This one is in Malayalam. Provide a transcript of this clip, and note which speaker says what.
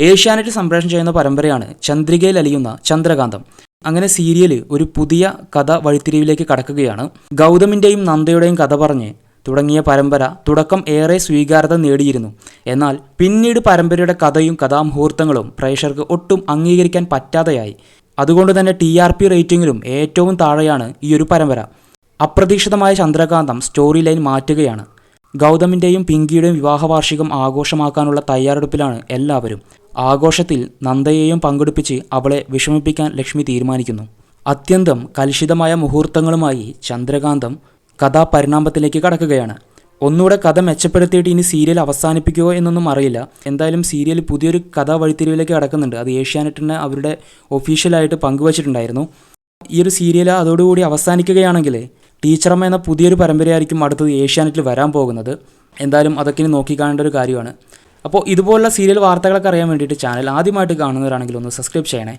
Speaker 1: ഏഷ്യാനെറ്റ് സംപ്രേഷണം ചെയ്യുന്ന പരമ്പരയാണ് ചന്ദ്രികയിൽ അലിയുന്ന ചന്ദ്രകാന്തം. അങ്ങനെ സീരിയൽ ഒരു പുതിയ കഥ വഴിത്തിരിവിലേക്ക് കടക്കുകയാണ്. ഗൗതമിന്റെയും നന്ദയുടെയും കഥ പറഞ്ഞ് തുടങ്ങിയ പരമ്പര തുടക്കം ഏറെ സ്വീകാര്യത നേടിയിരുന്നു. എന്നാൽ പിന്നീട് പരമ്പരയുടെ കഥയും കഥാമുഹൂർത്തങ്ങളും പ്രേക്ഷകർക്ക് ഒട്ടും അംഗീകരിക്കാൻ പറ്റാതെയായി. അതുകൊണ്ട് തന്നെ ടി ആർ പി റേറ്റിംഗിലും ഏറ്റവും താഴെയാണ് ഈ ഒരു പരമ്പര. അപ്രതീക്ഷിതമായ ചന്ദ്രകാന്തം സ്റ്റോറി ലൈൻ മാറ്റുകയാണ്. ഗൗതമിന്റെയും പിങ്കിയുടെയും വിവാഹവാർഷികം ആഘോഷമാക്കാനുള്ള തയ്യാറെടുപ്പിലാണ് എല്ലാവരും. ആഘോഷത്തിൽ നന്ദയെയും പങ്കെടുപ്പിച്ച് അവളെ വിഷമിപ്പിക്കാൻ ലക്ഷ്മി തീരുമാനിക്കുന്നു. അത്യന്തം കലുഷിതമായ മുഹൂർത്തങ്ങളുമായി ചന്ദ്രകാന്തം കഥാപരിണാമത്തിലേക്ക് കടക്കുകയാണ്. ഒന്നുകൂടെ കഥ മെച്ചപ്പെടുത്തിയിട്ട് ഇനി സീരിയൽ അവസാനിപ്പിക്കുമോ എന്നൊന്നും അറിയില്ല. എന്തായാലും സീരിയൽ പുതിയൊരു കഥ വഴിത്തിരിവിലേക്ക് കടക്കുന്നുണ്ട്. അത് ഏഷ്യാനെറ്റിനെ അവരുടെ ഒഫീഷ്യലായിട്ട് പങ്കുവച്ചിട്ടുണ്ടായിരുന്നു. ഈ ഒരു സീരിയൽ അതോടുകൂടി അവസാനിക്കുകയാണെങ്കിൽ ടീച്ചറമ്മ എന്ന പുതിയൊരു പരമ്പരയായിരിക്കും അടുത്തത് ഏഷ്യാനെറ്റിൽ വരാൻ പോകുന്നത്. എന്തായാലും അതൊക്കെ ഇനി നോക്കിക്കാണേണ്ട ഒരു കാര്യമാണ്. അപ്പോൾ ഇതുപോലുള്ള സീരിയൽ വാർത്തകളൊക്കെ അറിയാൻ വേണ്ടിയിട്ട് ചാനൽ ആദ്യമായിട്ട് കാണുന്നവരാണെങ്കിൽ ഒന്ന് സബ്സ്ക്രൈബ് ചെയ്യണേ.